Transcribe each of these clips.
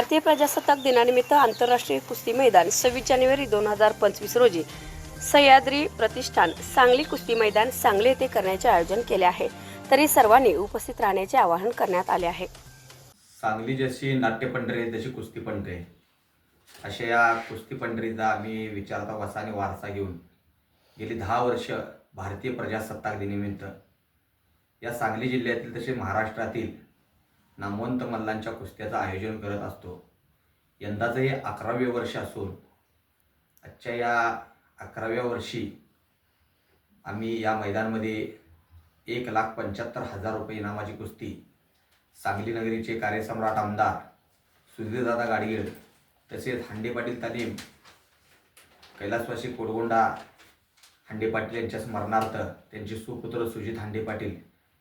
भारतीय प्रजासत्ताक दिनानिमित्त आंतरराष्ट्रीय कुस्ती मैदान सव्वीस जानेवारी दोन हजार पंचवीस रोजी सह्याद्री प्रतिष्ठान सांगली कुस्ती मैदान सांगली येथे करण्याचे आयोजन केले आहे. तरी सर्वांनी उपस्थित राहण्याचे आवाहन करण्यात आले आहे. सांगली जशी नाट्य पंढरी तशी कुस्ती पंढरी. अशा या कुस्ती पंढरीचा आम्ही विचारता वसा आणि वारसा घेऊन गेली दहा वर्ष भारतीय प्रजासत्ताक दिनानिमित्त या सांगली जिल्ह्यातील तसे महाराष्ट्रातील नामवंत मल्लांच्या कुस्त्याचं आयोजन करत असतो. यंदाचं हे अकरावे वर्ष असून आजच्या या अकराव्या वर्षी आम्ही या मैदानमध्ये एक लाख पंच्याहत्तर हजार रुपये इनामाची कुस्ती सांगली नगरीचे कार्यसम्राट आमदार सुधीरदादा गाडगीळ तसेच हांडे पाटील तालीम कैलासवासी कोडगोंडा हांडे पाटील यांच्या स्मरणार्थ त्यांचे सुपुत्र सुजित हांडे पाटील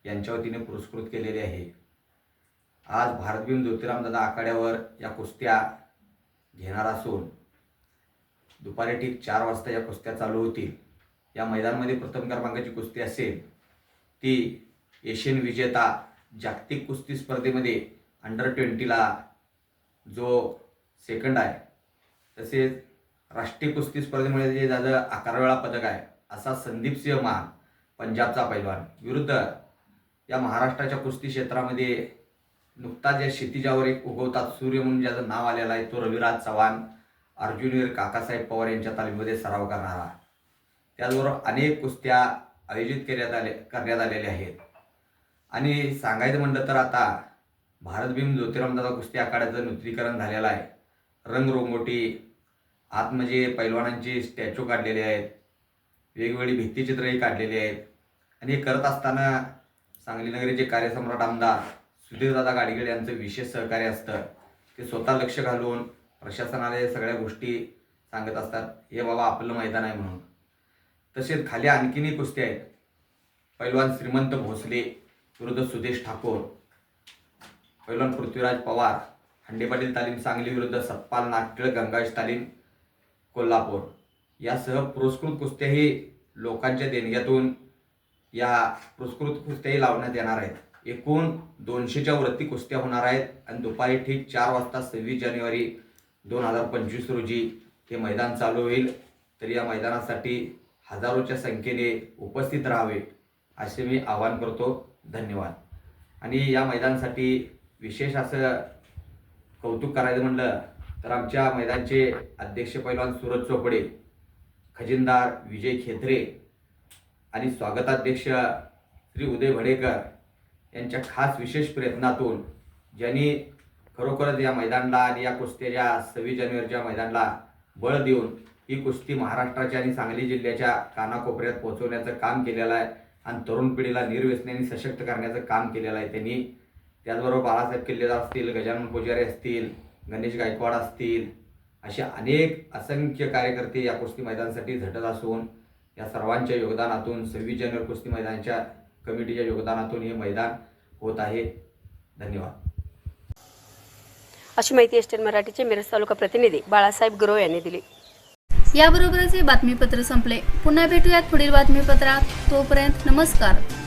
यांच्या वतीने पुरस्कृत केलेले आहे. आज भारतभीम ज्योतिरामदादा आखाड्यावर या कुस्त्या घेणार असून दुपारी ठीक चार वाजता या कुस्त्या चालू होतील. या मैदानामध्ये प्रथम क्रमांकाची कुस्ती असेल ती एशियन विजेता जागतिक कुस्ती स्पर्धेमध्ये अंडर ट्वेंटीला जो सेकंड आहे तसेच राष्ट्रीय कुस्ती स्पर्धेमध्ये जे ज्याचं अकरा वेळा पदक आहे असा संदीप सिंह महान पंजाबचा पैलवान. विरुद्ध या महाराष्ट्राच्या कुस्ती क्षेत्रामध्ये नुकताच या क्षितिजावर एक उगवतात सूर्य म्हणून ज्याचं नाव आलेलं आहे तो रविराज चव्हाण अर्जुनवीर काकासाहेब पवार यांच्या तालीमध्ये सराव करणारा. त्याचबरोबर अनेक कुस्त्या आयोजित करण्यात आले करण्यात आलेल्या आहेत. आणि सांगायचं म्हणलं तर आता भारत भीम ज्योतिरामदादा कुस्ती आखाड्याचं नूतनीकरण झालेलं आहे. रंगरोंगोटी आत म्हणजे पैलवानांचे स्टॅच्यू काढलेले आहेत. वेगवेगळी भित्तीचित्रही काढलेली आहेत. आणि हे करत असताना सांगली नगरीचे कार्यसम्राट आमदार सुधीरदादा गाडगीळ यांचं विशेष सहकार्य असतं ते स्वतः लक्ष घालून प्रशासनाला या सगळ्या गोष्टी सांगत असतात. हे बाबा आपलं मैदान आहे म्हणून. तसेच खाली आणखीनही कुस्ती आहेत. पैलवान श्रीमंत भोसले विरुद्ध सुदेश ठाकूर पैलवान पृथ्वीराज पवार हंडेपाटील तालीम सांगली विरुद्ध सप्पाल नागटिळ गंगाश तालीम कोल्हापूर. यासह पुरस्कृत कुस्त्याही लोकांच्या देणग्यातून या पुरस्कृत कुस्त्याही लावण्यात येणार आहेत. एकूण दोनशेच्या वरती कुस्त्या होणार आहेत आणि दुपारी ठीक चार वाजता सव्वीस जानेवारी दोन हजार पंचवीस रोजी हे मैदान चालू होईल. तर या मैदानासाठी हजारोच्या संख्येने उपस्थित राहावे असे मी आवाहन करतो. धन्यवाद. आणि या मैदानासाठी विशेष असं कौतुक करायचं म्हणलं तर आमच्या मैदानचे अध्यक्ष पैलवान सुरज चोपडे खजिनदार विजय खेत्रे आणि स्वागताध्यक्ष श्री उदय भडेकर यांच्या खास विशेष प्रयत्नातून ज्यांनी खरोखरच या मैदानाला आणि या कुस्त्याच्या सव्वीस जानेवारीच्या मैदानाला बळ देऊन ही कुस्ती महाराष्ट्राच्या आणि सांगली जिल्ह्याच्या कानाकोपऱ्यात पोहोचवण्याचं काम केलेलं आहे आणि तरुण पिढीला निर्व्यसनाने सशक्त करण्याचं काम केलेलं आहे त्यांनी. त्याचबरोबर बाळासाहेब किल्लेदार असतील गजानन पुजारी असतील गणेश गायकवाड असतील असे अनेक असंख्य कार्यकर्ते या कुस्ती मैदानासाठी झटत असून या सर्वांच्या योगदानातून सव्वीस जानेवारी कुस्ती मैदानाच्या कमिटीच्या योगदानातून हे मैदान होत आहे. धन्यवाद. अशी माहिती एस मराठीचे मिरज तालुका प्रतिनिधी बाळासाहेब गुरव यांनी दिली. याबरोबरच हे बातमीपत्र संपले. पुन्हा भेटूयात पुढील बातमीपत्रात. तोपर्यंत नमस्कार.